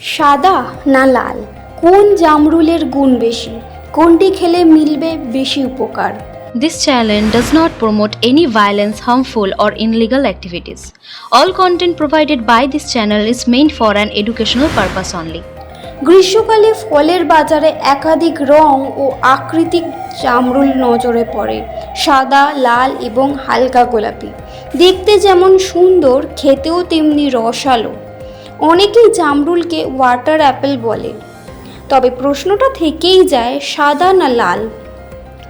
সাদা না লাল? কোন জামরুলের গুণ বেশি? কোনটি খেলে মিলবে বেশি উপকার? This channel does not promote any violence harmful or illegal activities all content provided by this channel is main for an educational purpose only গ্রীষ্মকালে ফলের বাজারে একাধিক রং ও আকৃতিক জামরুল নজরে পড়ে। সাদা লাল এবং হালকা গোলাপি। দেখতে যেমন সুন্দর খেতেও তেমনি রসালো। অনেকেই জামরুলকে ওয়াটার অ্যাপেল বলে। তবে প্রশ্নটা থেকেই যায়, সাদা না লাল?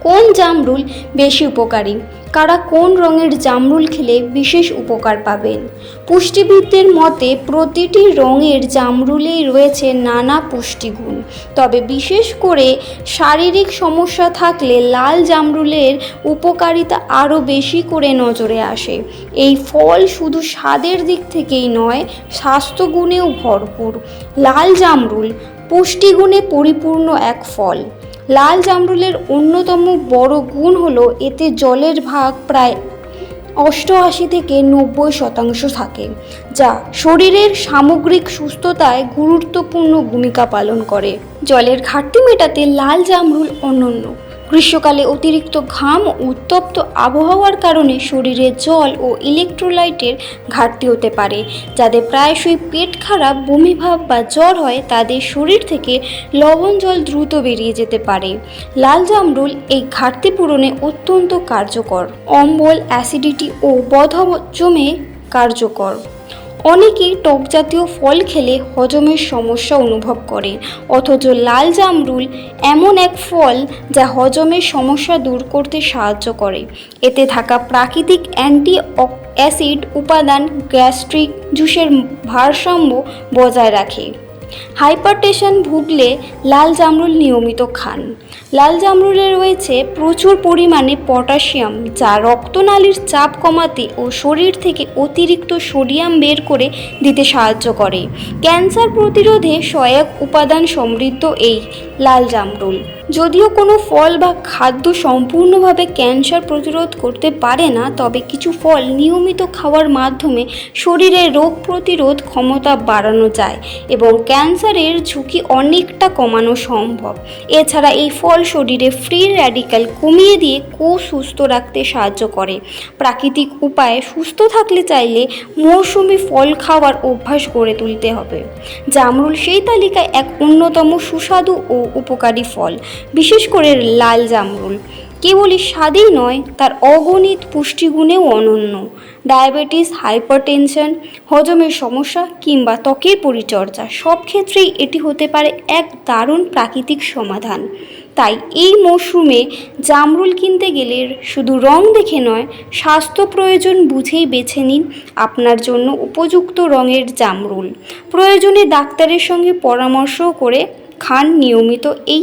কোন জামরুল বেশি উপকারী? কারা কোন রঙের জামরুল খেলে বিশেষ উপকার পাবেন? পুষ্টিবিদদের মতে, প্রতিটি রঙের জামরুলেই রয়েছে নানা পুষ্টিগুণ। তবে বিশেষ করে শারীরিক সমস্যা থাকলে লাল জামরুলের উপকারিতা আরও বেশি করে নজরে আসে। এই ফল শুধু স্বাদের দিক থেকেই নয়, স্বাস্থ্যগুণেও ভরপুর। লাল জামরুল পুষ্টিগুণে পরিপূর্ণ এক ফল। লাল জামরুলের অন্যতম বড় গুণ হলো এতে জলের ভাগ প্রায় অষ্টআশি থেকে নব্বই শতাংশ থাকে, যা শরীরের সামগ্রিক সুস্থতায় গুরুত্বপূর্ণ ভূমিকা পালন করে। জলের ঘাটতি মেটাতে লাল জামরুল অনন্য। গ্রীষ্মকালে অতিরিক্ত ঘাম উত্তপ্ত আবহাওয়ার কারণে শরীরে জল ও ইলেকট্রোলাইটের ঘাটতি হতে পারে, যাদের প্রায়শই পেট খারাপ, বমিভাব বা জ্বর হয়, তাদের শরীর থেকে লবণ জল দ্রুত বেরিয়ে যেতে পারে। লাল জামরুল এই ঘাটতি পূরণে অত্যন্ত কার্যকর। অম্বল, অ্যাসিডিটি ও বদহজমে কার্যকর। অনেকেই টক জাতীয় ফল খেলে হজমের সমস্যা অনুভব করে অথচ লাল জামরুল এমন এক ফল যা হজমের সমস্যা দূর করতে সাহায্য করে। এতে থাকা প্রাকৃতিক অ্যান্টি অ্যাসিড উপাদান, গ্যাস্ট্রিক জুসের ভারসাম্য বজায় রাখে। হাইপারটেশন ভুগলে লাল জামরুল নিয়মিত খান। লাল জামরুলে রয়েছে প্রচুর পরিমাণে পটাশিয়াম, যা রক্তনালীর চাপ কমাতে ও শরীর থেকে অতিরিক্ত সোডিয়াম বের করে দিতে সাহায্য করে। ক্যান্সার প্রতিরোধে সহায়ক উপাদান সমৃদ্ধ এই লাল জামরুল। যদিও কোনো ফল বা খাদ্য সম্পূর্ণভাবে ক্যান্সার প্রতিরোধ করতে পারে না, তবে কিছু ফল নিয়মিত খাওয়ার মাধ্যমে শরীরের রোগ প্রতিরোধ ক্ষমতা বাড়ানো যায় এবং ক্যান্সারের ঝুঁকি অনেকটা কমানো সম্ভব। এছাড়া এই ফল শরীরে ফ্রি র্যাডিক্যাল কমিয়ে দিয়ে কোষ সুস্থ রাখতে সাহায্য করে। প্রাকৃতিক উপায়ে সুস্থ থাকলে চাইলে মৌসুমি ফল খাওয়ার অভ্যাস গড়ে তুলতে হবে। জামরুল সেই তালিকায় এক অন্যতম সুস্বাদু ও উপকারী ফল। বিশেষ করে লাল জামরুল। কেবলই স্বাদেই নয়, তার অগণিত পুষ্টিগুণেও অনন্য। ডায়াবেটিস, হাইপারটেনশন, হজমের সমস্যা কিংবা ত্বকের পরিচর্যা সব ক্ষেত্রেই এটি হতে পারে এক দারুণ প্রাকৃতিক সমাধান। তাই এই মরশুমে জামরুল কিনতে গেলে শুধু রং দেখে নয়, স্বাস্থ্য প্রয়োজন বুঝেই বেছে নিন আপনার জন্য উপযুক্ত রঙের জামরুল। প্রয়োজনে ডাক্তারের সঙ্গে পরামর্শ করে খান নিয়মিত এই